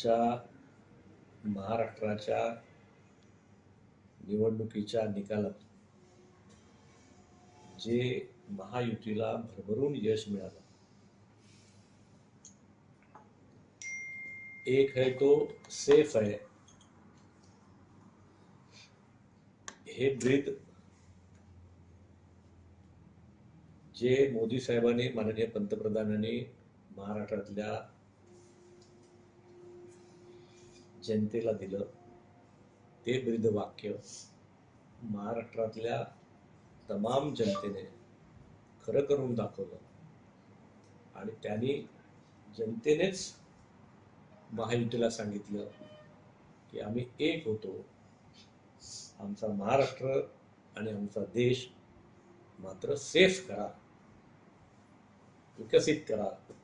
कालच्या महाराष्ट्राच्या निवडणुकीच्या निकालात जे महायुतीला भरभरून यश मिळालं. एक है तो सेफ है हे ब्रीद जे मोदी साहेबांनी माननीय पंतप्रधानांनी महाराष्ट्रातल्या जनतेला दिलं. ते ब्रीद वाक्य महाराष्ट्रातल्या तमाम जनतेने खरं करून दाखवलं. आणि त्यांनी जनतेनेच महायुतीला सांगितलं की आम्ही एक होतो. आमचा महाराष्ट्र आणि आमचा देश मात्र सेफ करा विकसित करा.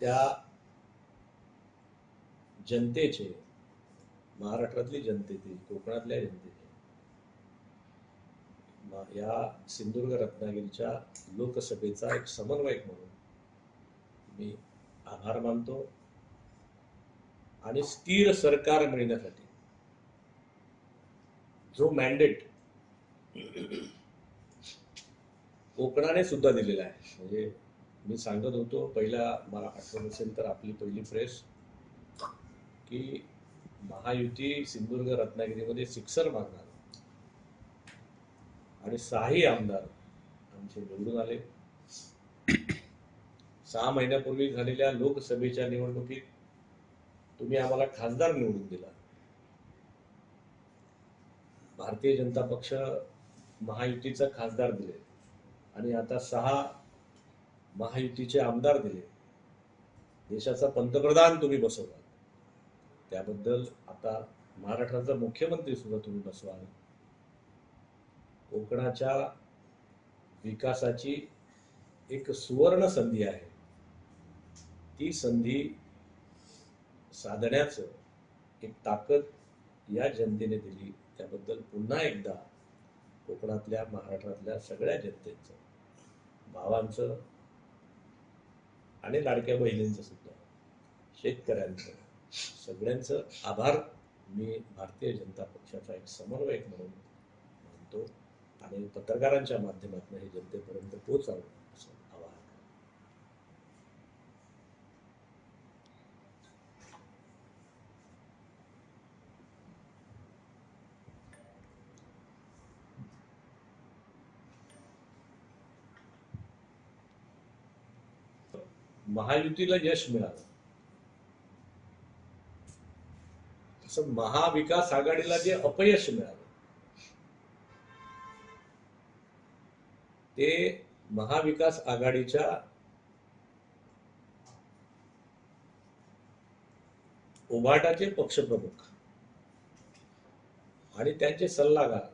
त्या जनतेचे महाराष्ट्रातली जनतेचे कोकणातल्या जनतेचे या सिंधुदुर्ग रत्नागिरीच्या लोकसभेचा एक समन्वयक म्हणून मी आभार मानतो आणि स्थिर सरकार मिळण्यासाठी जो मॅन्डेट कोकणाने सुद्धा दिलेला आहे. म्हणजे मी सांगत होतो पहिला मला आठवण असेल तर आपली पहिली प्रेस की महायुती सिंधुदुर्ग रत्नागिरीमध्ये सिक्सर मागणार. आणि सहाही आमदार आमचे निवडून आले. सहा महिन्यापूर्वी झालेल्या लोकसभेच्या निवडणुकीत तुम्ही आम्हाला खासदार निवडून दिला. भारतीय जनता पक्ष महायुतीचा खासदार दिले. आणि आता सहा महायुतीचे आमदार दिले. देशाचा पंतप्रधान तुम्ही बसवला. त्याबद्दल आता महाराष्ट्राचा मुख्यमंत्री सुद्धा तुम्ही बसवाल कोकणाच्या विकासाची एक सुवर्ण संधी आहे. ती संधी साधण्याचं एक ताकद या जनतेने दिली. त्याबद्दल पुन्हा एकदा कोकणातल्या महाराष्ट्रातल्या सगळ्या जनतेचं भावांचं आणि लाडक्या बहिणींचं सुद्धा शेतकऱ्यांचं सगळ्यांचं आभार. मी भारतीय जनता पक्षाचा एक समन्वयक म्हणून मानतो आणि पत्रकारांच्या माध्यमातून हे जनतेपर्यंत पोहोचावं असं आवाहन महायुतीला यश मिळालं. महाविकास आघाडीला जे अपयश मिळालं ते महाविकास आघाडीच्या उभाटाचे पक्षप्रमुख आणि त्यांचे सल्लागार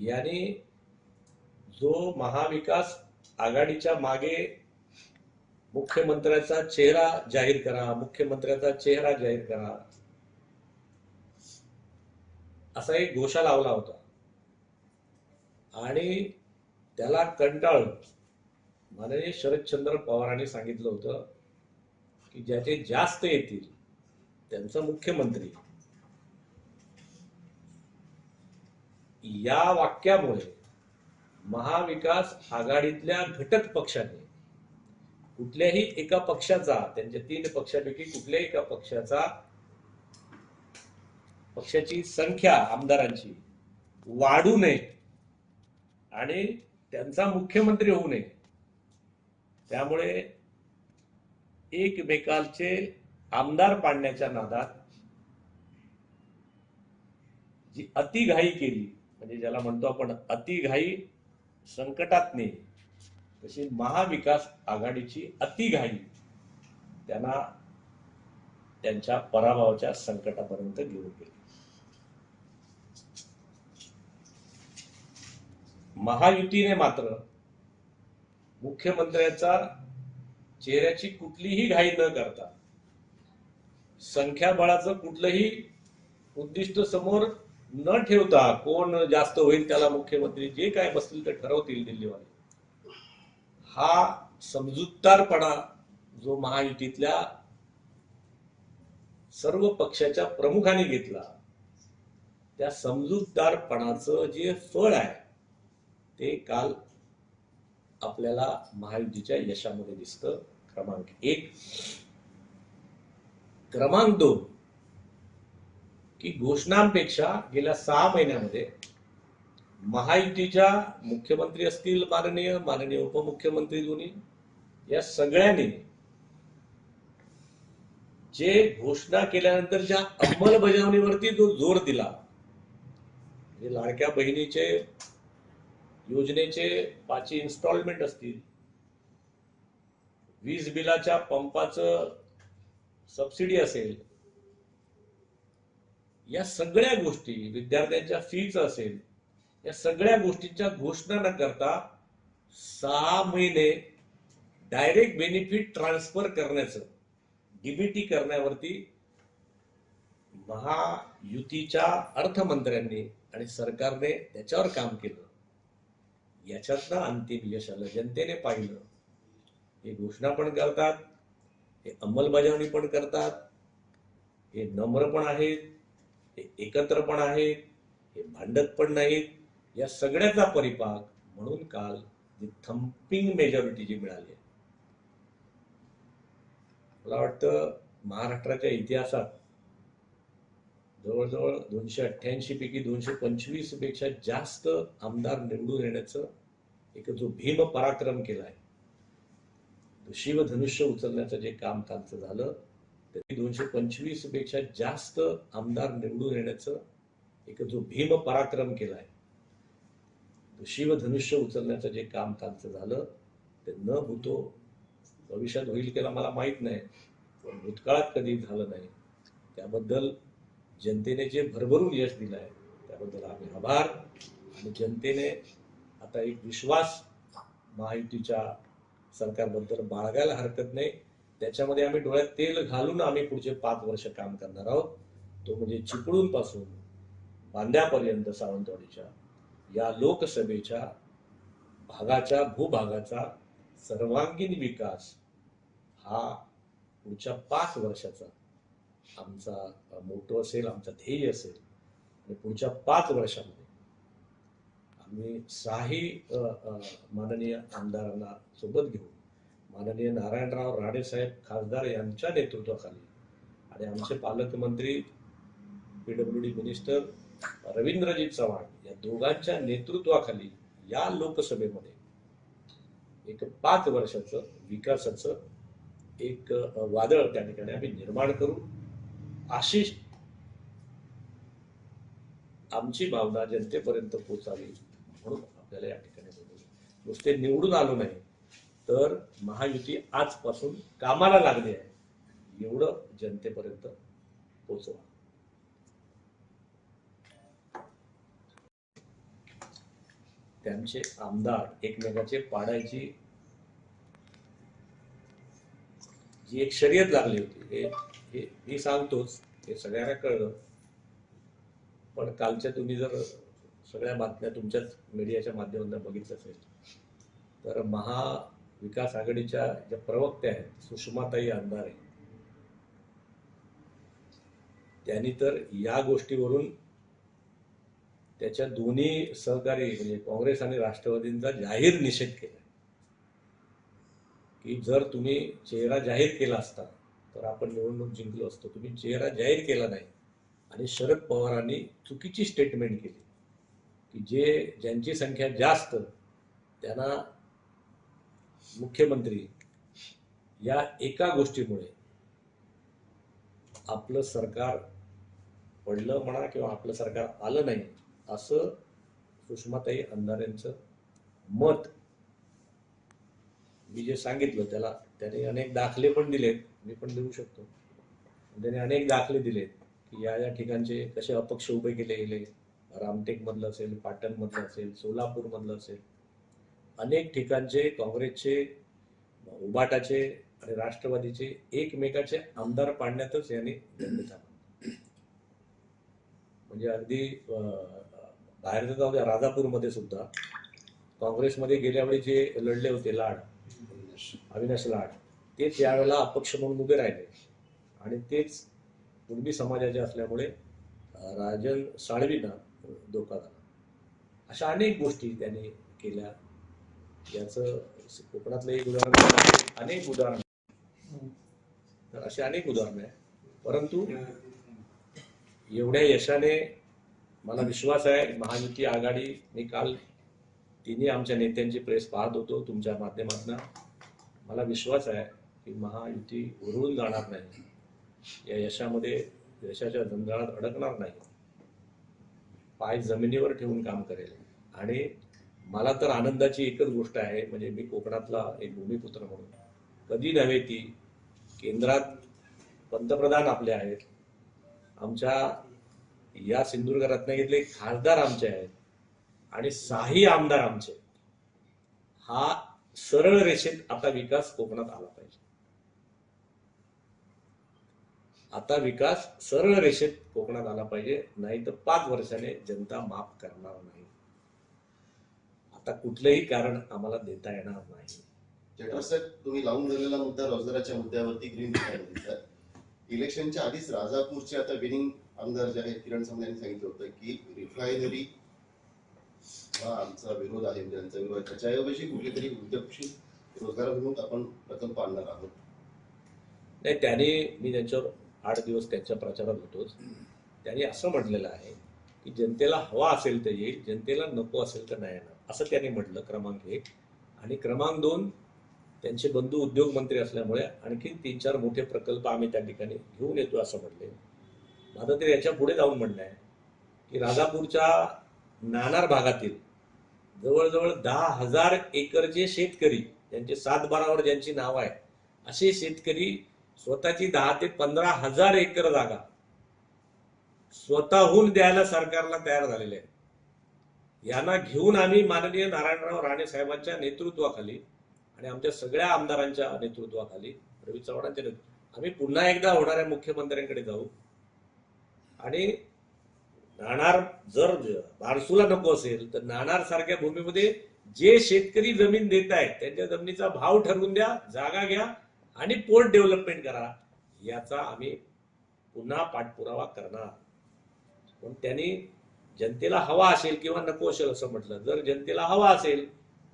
यांनी जो महाविकास आघाडीच्या मागे मुख्यमंत्र्याचा चेहरा जाहीर करा मुख्यमंत्र्याचा चेहरा जाहीर करा. असा एक घोषा लावला होता. आणि त्याला कंटाळून माननीय शरदचंद्र पवारांनी सांगितलं होतं की ज्याचे जास्त येतील त्यांचा मुख्यमंत्री. या वाक्यामुळे महाविकास आघाडीतल्या घटक पक्षाने कुठल्याही एका पक्षाचा त्यांच्या तीन पक्षापैकी कुठल्याही एका पक्षाचा पक्षाची संख्या आमदारांची वाढू नये आणि त्यांचा मुख्यमंत्री होऊ नये. त्यामुळे एकमेकांचे आमदार पाडण्याच्या नादात जी अतिघाई केली म्हणजे ज्याला म्हणतो आपण अतिघाई संकटात नेली तशी महाविकास आघाडीची अतिघाई त्यांना त्यांच्या पराभवाच्या संकटापर्यंत घेऊन गेली. महायुतीने मात्र मुख्यमंत्र्याचा चेहऱ्याची कुठलीही घाई न करता संख्याबळाचं कुठलंही उद्दिष्ट समोर न ठेवता कोण जास्त होईल त्याला मुख्यमंत्री जे काय बसतील ते ठरवतील दिल्लीवाले. हा समजूतदारपणा जो महायुतीतल्या सर्व पक्षाच्या प्रमुखाने घेतला त्या समजूतदारपणाचं जे फळ आहे ते काल आपल्याला महायुतीच्या यशामध्ये दिसतं. क्रमांक एक. क्रमांक दोन. की घोषणांपेक्षा गेल्या सहा महिन्यामध्ये महायुतीच्या मुख्यमंत्री असतील माननीय माननीय उपमुख्यमंत्री दोन्ही या सगळ्यांनी जे घोषणा केल्यानंतर ज्या अंमलबजावणीवरती जो जोर दिला लाडक्या बहिणीचे योजनेचे पाच इन्स्टॉलमेंट असतील वीज बिलाच्या पंपाचं सबसिडी असेल या सगळ्या गोष्टी विद्यार्थ्यांच्या फीच असेल या सगळ्या गोष्टींच्या घोषणा न करता सहा महिने डायरेक्ट बेनिफिट ट्रान्सफर करण्याचं डीबीटी करण्यावरती महायुतीच्या अर्थमंत्र्यांनी आणि सरकारने त्याच्यावर काम केलं. याच्यातनं अंतिम यश आलं. जनतेने पाहिलं. हे घोषणा पण करतात हे अंमलबजावणी पण करतात हे नम्र पण आहेत हे एकत्र पण आहेत हे भांडत पण नाहीत. या सगळ्याचा परिपाक म्हणून काल जी थम्पिंग मेजॉरिटी जी मिळाली आहे. मला वाटतं महाराष्ट्राच्या इतिहासात जवळजवळ दोनशे अठ्ठ्याऐंशी पैकी दोनशे पंचवीसपेक्षा जास्त आमदार निवडून येण्याचं एक जो भीम पराक्रम केलाय तो शिवधनुष्य उचलण्याचं जे काम कालचं झालं तरी दोनशे पंचवीसपेक्षा जास्त आमदार निवडून येण्याचं एक जो भीम पराक्रम केलाय आहे शिवधनुष्य उचलण्याचं जे काम कालचं झालं ते न भूतो भविष्यात होईल केला मला माहीत नाही. पण भूतकाळात कधी झालं नाही त्याबद्दल जनतेने जे भरभरून यश दिलं आहे त्याबद्दल आम्ही आभार. आणि जनतेने आता एक विश्वास महायुतीच्या सरकारबद्दल बाळगायला हरकत नाही. त्याच्यामध्ये आम्ही डोळ्यात तेल घालून आम्ही पुढचे पाच वर्ष काम करणार आहोत. तो म्हणजे चिपळूणपासून बांद्यापर्यंत सावंतवाडीच्या या लोकसभेच्या भागाच्या भूभागाचा सर्वांगीण विकास हा पुढच्या पाच वर्षाचा आमचा मोटो असेल आमचा ध्येय असेल. आणि पुढच्या पाच वर्षामध्ये आम्ही सहाही माननीय आमदारांना सोबत घेऊन माननीय नारायणराव राणे साहेब खासदार यांच्या नेतृत्वाखाली आणि आमचे पालकमंत्री P W D minister Ravindrajit Chavan दोघांच्या नेतृत्वाखाली या लोकसभेमध्ये एक पाच वर्षाचं विकासाचं एक वादळ त्या ठिकाणी आम्ही निर्माण करू. अशी आमची भावना जनतेपर्यंत पोचावी म्हणून आपल्याला या ठिकाणी नुसते निवडून आलो नाही तर महायुती आजपासून कामाला लागली आहे. एवढं जनतेपर्यंत पोचवा त्यांचे आमदार एकमेकाचे पाडायची जी एक शर्यत लागली होती हे मी सांगतोच हे सगळ्यांना कळलं. पण कालच्या तुम्ही जर सगळ्या बातम्या तुमच्याच मीडियाच्या माध्यमातून बघितलं असेल तर महाविकास आघाडीच्या ज्या प्रवक्त्या आहेत सुषमाताई अंधारे त्यांनी तर या गोष्टीवरून त्याच्या दोन्ही सहकारी म्हणजे काँग्रेस आणि राष्ट्रवादींचा जाहीर निषेध केला. की जर तुम्ही चेहरा जाहीर केला असता तर आपण निवडणूक जिंकलो असतो. तुम्ही चेहरा जाहीर केला नाही. आणि शरद पवारांनी चुकीची स्टेटमेंट केली. की जे ज्यांची संख्या जास्त त्यांना मुख्यमंत्री या एका गोष्टीमुळे आपलं सरकार पडलं म्हणा किंवा आपलं सरकार आलं नाही असं सुषमाताई अंधारेंचं मत मी जे सांगितलं त्याला त्याने अनेक दाखले पण दिलेत. मी पण देऊ शकतो. त्याने अनेक दाखले दिलेत की या या ठिकाणचे कसे अपक्ष उभे केले गेले. रामटेक मधलं असेल पाटण मधलं असेल सोलापूर मधलं असेल. अनेक ठिकाणचे काँग्रेसचे उबाटाचे आणि राष्ट्रवादीचे एकमेकाचे आमदार पाडण्यातच यांनी म्हणजे अगदी बाहेरचं बाहेर जाऊ द्या राजापूरमध्ये सुद्धा काँग्रेसमध्ये गेल्या वेळी जे लढले होते लाड अविनाश लाड ते त्यावेळेला अपक्ष म्हणून उभे राहिले. आणि तेच कुणबी समाजाचे असल्यामुळे राजन साळवींना धोका झाला. अशा अनेक गोष्टी त्यांनी केल्या. याचं कोकणातलं एक उदाहरण अनेक उदाहरण. तर अशी अनेक उदाहरणं आहे. परंतु एवढ्या यशाने मला विश्वास आहे महायुती आघाडी मी काल तिन्ही आमच्या नेत्यांची प्रेस पाहत होतो तुमच्या माध्यमातून. मला विश्वास आहे की महायुती उरळून जाणार नाही. या यशामध्ये यशाच्या जंजाळात अडकणार नाही. पाय जमिनीवर ठेवून काम करेल. आणि मला तर आनंदाची एकच गोष्ट आहे म्हणजे मी कोकणातला एक भूमिपुत्र म्हणून. कधी नव्हे ती केंद्रात पंतप्रधान आपले आहेत. आमच्या या सिंधुदुर्ग रत्नागिरीतले खासदार आमचे आहेत आणि साही आमदार आमचे आहेत. हा सरळ रेषेत आता विकास कोकणात आला पाहिजे. आता विकास सरळ रेषेत कोकणात आला पाहिजे नाही तर पाच वर्षाने जनता माफ करणार नाही. आता कुठलंही कारण आम्हाला देता येणार नाही. तुम्ही लावून धरलेला मुद्दा रोजगाराच्या मुद्द्यावरती ग्रीन इलेक्शनच्या आधीच राजापूरचे आता विनिंग आमदार जे आहेत किरण सामने यांनी सांगितलं होतं की रिफायनरी हा आमचा विरोध आहे म्हणजे आमचा विरोध आहे. त्याच्याऐवजी कुठली तरी उद्योगशील रोजगाराभिमुख आपण प्रकल्प आणणार आहोत. नाही त्याने मी त्यांच्यावर आठ दिवस त्यांच्या प्रचारात होतोच त्यांनी असं म्हटलेलं आहे की जनतेला हवा असेल तर येईल जनतेला नको असेल तर नाही येणार. असं त्यांनी म्हटलं क्रमांक एक. आणि क्रमांक दोन त्यांचे बंधू उद्योग मंत्री असल्यामुळे आणखी तीन चार मोठे प्रकल्प आम्ही त्या ठिकाणी घेऊन येतो असं म्हटले. माझं ते याच्यापुढे जाऊन म्हणणं आहे की राजापूरच्या नाणार भागातील जवळजवळ दहा हजार एकरचे शेतकरी ज्यांचे सात बारावर ज्यांची नाव आहे असे शेतकरी स्वतःची दहा ते पंधरा हजार एकर जागा स्वतःहून द्यायला सरकारला तयार झालेले आहे यांना घेऊन आम्ही माननीय नारायणराव राणे साहेबांच्या नेतृत्वाखाली आणि आमच्या सगळ्या आमदारांच्या नेतृत्वाखाली रवी चव्हाणांच्या नेतृत्व आम्ही पुन्हा एकदा होणाऱ्या मुख्यमंत्र्यांकडे जाऊ. आणि नाणार जर बारसूला नको असेल तर नाणार सारख्या भूमीमध्ये जे शेतकरी जमीन देत आहेत त्यांच्या जमिनीचा भाव ठरवून द्या जागा घ्या आणि पोर्ट डेव्हलपमेंट करा याचा आम्ही पुन्हा पाठपुरावा करणार. पण त्यांनी जनतेला हवा असेल किंवा नको असेल असं म्हटलं जर जनतेला हवा असेल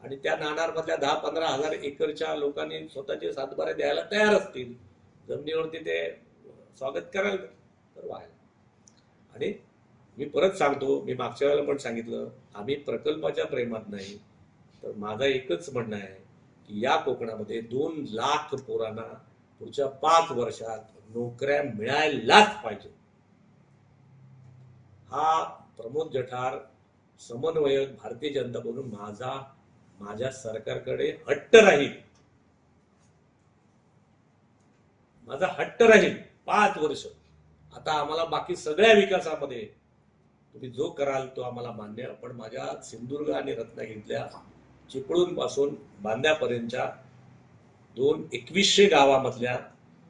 आणि त्या नाणारमधल्या दहा पंधरा हजार एकरच्या लोकांनी स्वतःचे सातबारे द्यायला तयार असतील जमिनीवरती ते स्वागत करायला तर व्हायला. आणि मी परत सांगतो मी मागच्या वेळेला पण सांगितलं आम्ही प्रकल्पाच्या प्रेमात नाही तर माझं एकच म्हणणं आहे की या कोकणामध्ये दोन लाख पोरांना पुढच्या पाच वर्षात नोकऱ्या मिळायलाच पाहिजे. हा प्रमोद जठार समन्वयक भारतीय जनता म्हणून माझा माझ्या सरकारकडे हट्ट राहील. माझा हट्ट राहील पाच वर्ष. आता आम्हाला बाकी सगळ्या विकासामध्ये तुम्ही जो कराल तो आम्हाला मान्य पण माझ्या सिंधुदुर्ग आणि रत्नागिरीतल्या चिपळूणपासून बांद्यापर्यंतच्या दोन एकवीसशे गावामधल्या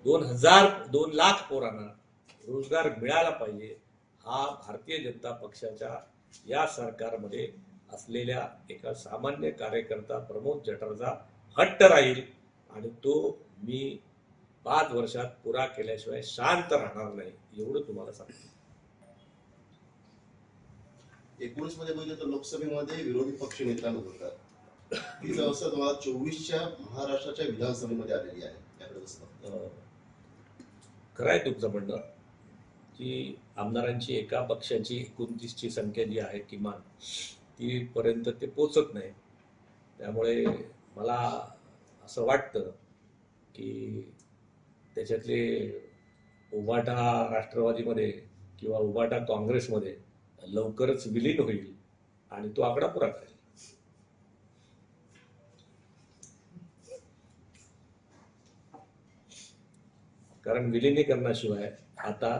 दोन हजार दोन लाख पोरांना रोजगार मिळाला पाहिजे हा भारतीय जनता पक्षाच्या या सरकारमध्ये असलेल्या एका सामान्य कार्यकर्ता प्रमोद जठारचा हट्ट राहील आणि तो मी पाच वर्षात पुरा केल्याशिवाय शांत राहणार नाही एवढं तुम्हाला सांगतो. एकोणीसमध्ये बघितलं तर लोकसभेमध्ये विरोधी पक्ष नेत्यांना होतात तिचं दोन हजार चोवीसच्या महाराष्ट्राच्या विधानसभेमध्ये आलेली आहे. खरं आहे तुमचं म्हणणं की आमदारांची एका पक्षाची एकोणतीसची संख्या जी आहे किमान ती पर्यंत ते पोचत नाही. त्यामुळे मला असं वाटतं की त्याच्यातले उबाटा राष्ट्रवादीमध्ये किंवा उबाटा काँग्रेसमध्ये लवकरच विलीन होईल आणि तो आकडा पुरा करेल. कारण विलिनीकरणाशिवाय आता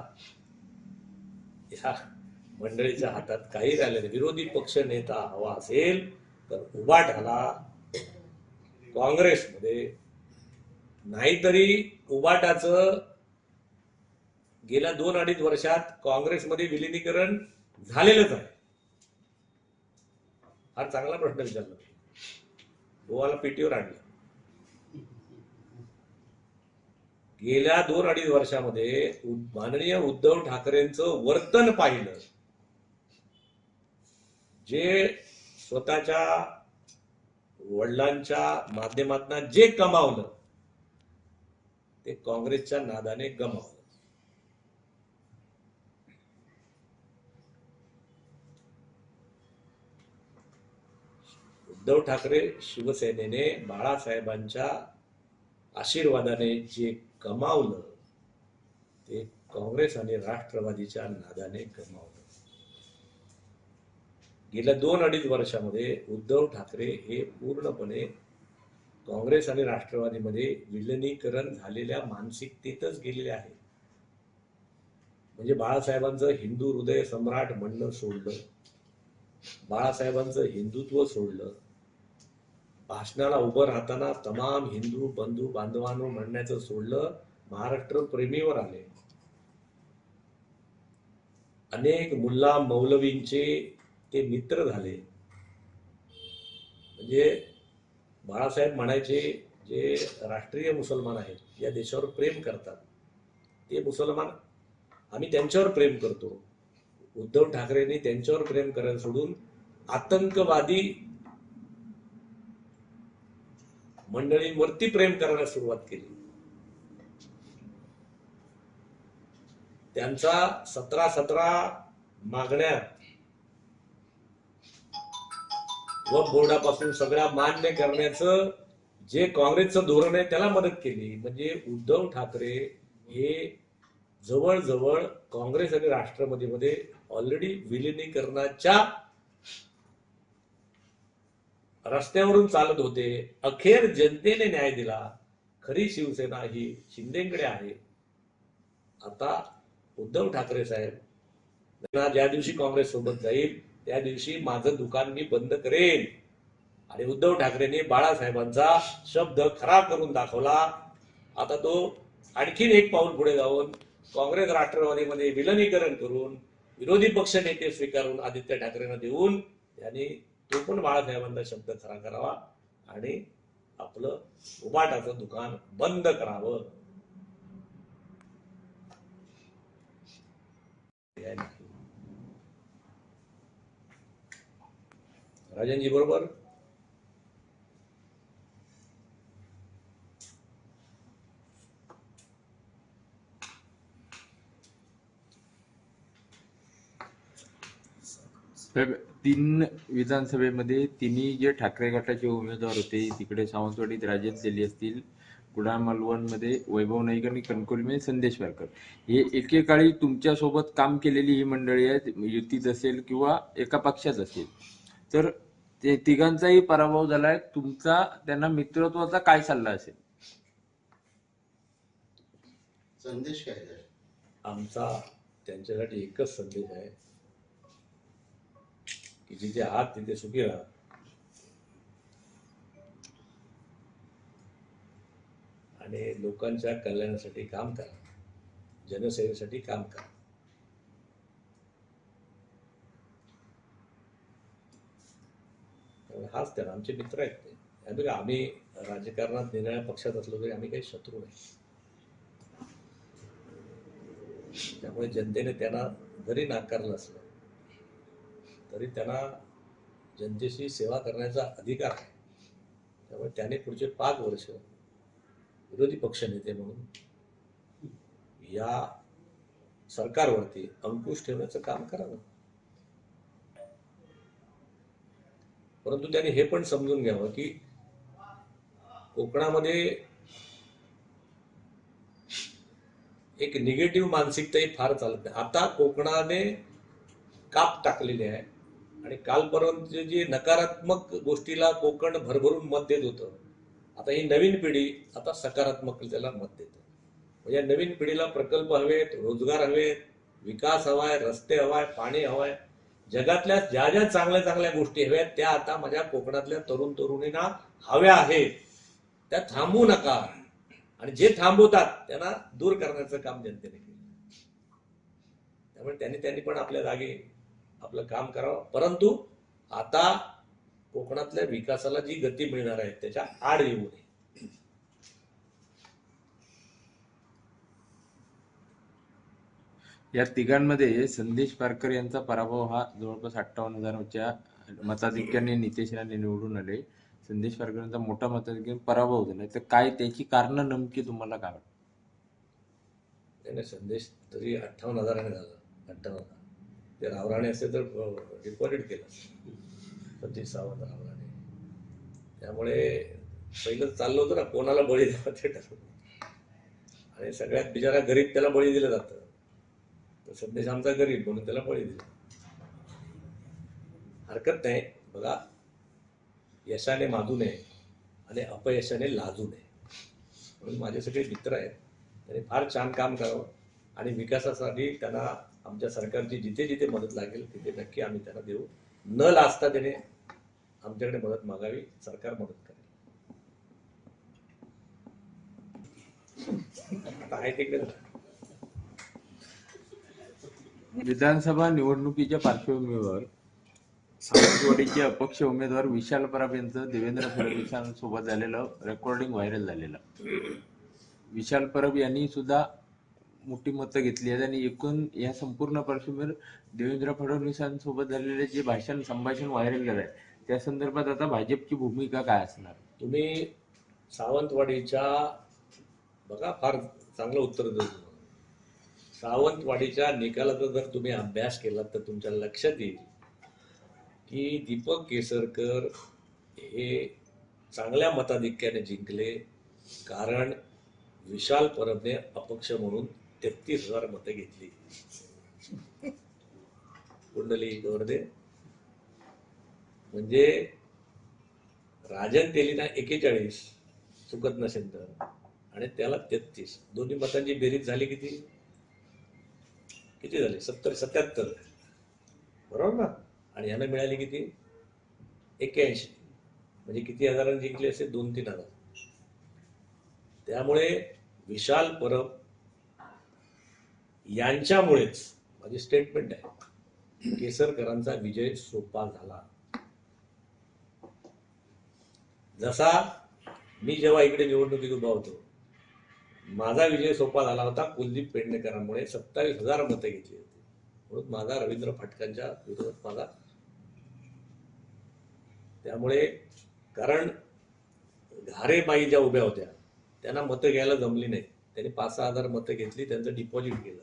ह्या मंडळीच्या हातात काही राहिलं नाही. विरोधी पक्ष नेता हवा असेल तर उबाटाला काँग्रेसमध्ये नाहीतरी उबाटाचं गेल्या दोन अडीच वर्षात काँग्रेसमध्ये विलिनीकरण झालेलंच आहे. हा चांगला प्रश्न विचारला. गोवाला पेटीवर आणलं. गेल्या दोन अडीच वर्षामध्ये माननीय उद्धव ठाकरेंचं वर्तन पाहिलं. जे स्वतःच्या वडिलांच्या माध्यमातून जे कमावलं. ते काँग्रेसच्या नादाने गमावलं उद्धव ठाकरे शिवसेनेने बाळासाहेबांच्या आशीर्वादाने जे कमावलं ते काँग्रेस आणि राष्ट्रवादीच्या नादाने गमावलं. गेल्या दोन अडीच वर्षामध्ये उद्धव ठाकरे हे पूर्णपणे काँग्रेस आणि राष्ट्रवादीमध्ये विलनीकरण झालेल्या मानसिकतेतच गेलेले आहे. म्हणजे बाळासाहेबांचं हिंदू हृदय सम्राट म्हणणं सोडलं बाळासाहेबांचं हिंदुत्व सोडलं भाषणाला उभं राहताना तमाम हिंदू बंधू बांधवांनो म्हणण्याचं सोडलं महाराष्ट्र प्रेमीवर आले. अनेक मुल्ला मौलवींचे ते मित्र झाले. म्हणजे बाळासाहेब म्हणायचे जे राष्ट्रीय मुसलमान आहेत या देशावर प्रेम करतात ते मुसलमान आम्ही त्यांच्यावर प्रेम करतो. उद्धव ठाकरेंनी त्यांच्यावर प्रेम करायला सोडून आतंकवादी मंडळींवरती प्रेम करायला सुरुवात केली. त्यांचा सतरा सतरा मागण्या व बोर्डापासून सगळ्या मान्य करण्याचं जे काँग्रेसचं धोरण आहे त्याला मदत केली. म्हणजे उद्धव ठाकरे हे जवळजवळ काँग्रेस आणि राष्ट्रवादीमध्ये ऑलरेडी विलिनीकरणाच्या रस्त्यावरून चालत होते. अखेर जनतेने न्याय दिला. खरी शिवसेना ही शिंदेकडे आहे. आता उद्धव ठाकरे साहेब त्यांना ज्या दिवशी काँग्रेस सोबत जाईल त्या दिवशी माझं दुकान मी बंद करेन. आणि उद्धव ठाकरेंनी बाळासाहेबांचा शब्द खरा करून दाखवला. आता तो आणखीन एक पाऊल पुढे जाऊन काँग्रेस राष्ट्रवादीमध्ये विलनीकरण करून विरोधी पक्ष नेते स्वीकारून आदित्य ठाकरेंना देऊन त्यांनी तो पण बाळासाहेबांचा शब्द खरा करावा आणि आपलं उबाटाचं दुकान बंद करावं हे नाही. राजनजी बरोबर? साहेब तीन विधानसभेमध्ये तिन्ही जे ठाकरे गटाचे उमेदवार होते तिकडे सावंतवाडीत राजेंद्र दिली असतील कुडाळ मालवणमध्ये वैभव नाईक आणि कणकवलीमध्ये संदेश वारकर. हे एकेकाळी तुमच्यासोबत काम केलेली ही मंडळी आहेत युतीत असेल किंवा एका पक्षात असेल. तर ते तिघांचाही पराभव झालाय. तुमचा त्यांना मित्रत्वाचा काय सल्ला असेल? संदेश काय आहे? आमचा त्यांच्यासाठी एकच संदेश आहे की जिथे आहात तिथे सुखी राहा. आणि लोकांच्या कल्याणासाठी काम करा. जनसेवेसाठी काम करा. हाच त्याला आमचे मित्र आहेत ते. त्यामुळे आम्ही राजकारणात निराळ्या पक्षात असलो तरी आम्ही काही शत्रू नाही. त्यामुळे जनतेने त्यांना जरी नाकारलं असलं तरी त्यांना जनतेशी सेवा करण्याचा अधिकार आहे. त्यामुळे त्याने पुढचे पाच वर्ष विरोधी पक्षनेते म्हणून या सरकारवरती अंकुश ठेवण्याचं काम करावं. परंतु त्यांनी हे पण समजून घ्यावं की कोकणामध्ये एक निगेटिव्ह मानसिकताही फार चालत नाही. आता कोकणाने काप टाकलेली आहे आणि कालपर्यंत जे नकारात्मक गोष्टीला कोकण भरभरून मत देत होतं आता ही नवीन पिढी आता सकारात्मकतेला मत देते. म्हणजे नवीन पिढीला प्रकल्प हवेत रोजगार हवेत विकास हवाय रस्ते हवाय पाणी हवाय जगातल्या ज्या ज्या चांगल्या चांगल्या गोष्टी हव्यात त्या आता माझ्या कोकणातल्या तरुण तरुणींना हव्या आहेत. त्या थांबवू नका. आणि जे थांबवतात त्यांना दूर करण्याचं काम जनतेने केलं. त्यामुळे त्यांनी त्यांनी पण आपल्या जागी आपलं काम करावं. परंतु आता कोकणातल्या विकासाला जी गती मिळणार आहे त्याच्या आड येऊ नये. या तिघांमध्ये संदेश पारकर यांचा पराभव हा जवळपास अठ्ठावन्न हजाराच्या मताधिक्याने नितेश राणे निवडून आले. संदेश पारकर यांचा मोठा मताधिक्याने पराभव झाला. तर काय त्याची कारण नेमकी तुम्हाला काय वाटतं? त्याने संदेश तरी अठ्ठावन्न हजाराने झाला. अठ्ठावन्न. हजार ते रावराणे असते तर डिपॉझिट केलं. सतीश सावंत रावराणे. त्यामुळे पहिलं चाललं होतं ना कोणाला बळी द्यावा ते ठरवलं. आणि सगळ्यात बिचारा गरीब त्याला बळी दिलं जातं. तर संदेश आमचा गरीब म्हणून त्याला बळी दिला. हरकत नाही. बघा यशाने माजू नये आणि अपयशाने लाजू नये. म्हणून माझे सगळे मित्र आहेत त्यांनी फार छान काम करावं आणि विकासासाठी त्यांना आमच्या सरकारची जिथे जिथे मदत लागेल तिथे नक्की आम्ही त्यांना देऊ. न लाजता त्याने आमच्याकडे मदत मागावी सरकार मदत करेल. आता आहे तिकडे? विधानसभा निवडणुकीच्या पार्श्वभूमीवर सावंतवाडीचे अपक्ष उमेदवार विशाल पराब यांचं देवेंद्र फडणवीसांसोबत झालेलं रेकॉर्डिंग व्हायरल झालेलं. विशाल परब यांनी सुद्धा मोठी मतं घेतली आहेत आणि एकूण या संपूर्ण पार्श्वभूमीवर देवेंद्र फडणवीसांसोबत झालेले जे भाषण संभाषण व्हायरल झालंय त्या संदर्भात आता भाजपची भूमिका काय असणार? तुम्ही सावंतवाडीच्या बघा फार चांगलं उत्तर देतो. सावंतवाडीच्या निकालाचा जर तुम्ही अभ्यास केला तर तुमच्या लक्षात येईल की दीपक केसरकर हे चांगल्या मताधिक्याने जिंकले. कारण विशाल परबने अपक्ष म्हणून तेहतीस हजार मतं घेतली. कुंडली गोरदे. म्हणजे राजन तेलीना एकेचाळीस चुकत नसेल तर आणि त्याला तेहतीस. दोन्ही मतांची बेरीज झाली किती? किती झाले? सत्तर सत्याहत्तर. बरोबर ना? आणि यांना मिळाली किती? एक्क्याऐंशी. म्हणजे किती हजारांनी जिंकले असे? दोन तीन हजार. त्यामुळे विशाल परब यांच्यामुळेच माझी स्टेटमेंट आहे. केसरकरांचा विजय सोपा झाला. जसा मी जेव्हा इकडे निवडणुकीत उभा होतो माझा विजय सोपा झाला होता कुलदीप पेडणेकरांमुळे. सत्तावीस हजार मतं घेतली होती. म्हणून माझा रवींद्र फाटकांच्या विरोधात माझा त्यामुळे कारण घारेबाई ज्या उभ्या होत्या त्यांना मतं घ्यायला जमली नाही. त्यांनी पाच सहा हजार मतं घेतली त्यांचं डिपॉझिट केलं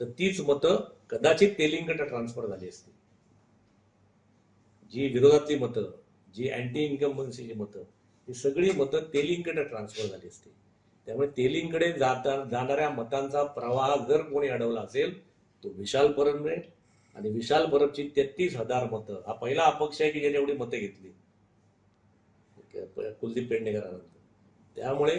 तर तीच मतं कदाचित तेलिंगकडे ट्रान्सफर झाली असती. जी विरोधातली मतं जी अँटी इन्कम्बन्सीची मतं ही सगळी मतं तेलिंगकडे ट्रान्सफर झाली असती त्यामुळे तेलिंगकडे जाता जाणाऱ्या मतांचा प्रवाह जर कोणी अडवला असेल तो विशाल परबने आणि विशाल परबची तेहतीस हजार मतं. हा पहिला अपक्ष आहे की ज्याने एवढी मतं घेतली? कुलदीप पेडणेकरांनंतर त्यामुळे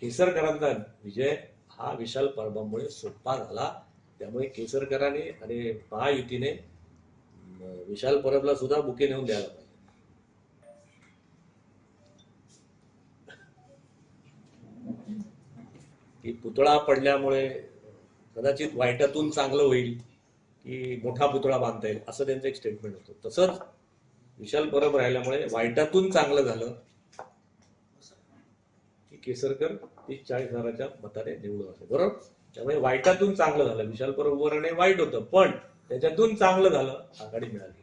केसरकरांचा विजय हा विशाल परबामुळे सोपा झाला. त्यामुळे केसरकरांनी आणि महायुतीने विशाल परबला सुद्धा बुके नेऊन द्यायला पाहिजे. की पुतळा पडल्यामुळे कदाचित वाईटातून चांगलं होईल की मोठा पुतळा बांधता येईल असं त्यांचं एक स्टेटमेंट होतं. तसंच विशाल परब राहिल्यामुळे वाईटातून चांगलं झालं. की केसरकर तीस चाळीस हजाराच्या मताने निवडून आले. बरोबर? त्यामुळे वाईटातून चांगलं झालं. विशाल परब उभं राहणे वाईट होतं पण त्याच्यातून चांगलं झालं आघाडी मिळाली.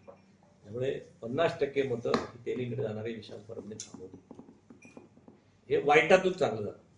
त्यामुळे पन्नास टक्के मतं ही तेलीकडे जाणारे विशाल परबने थांबवली. हे वाईटातून चांगलं झालं.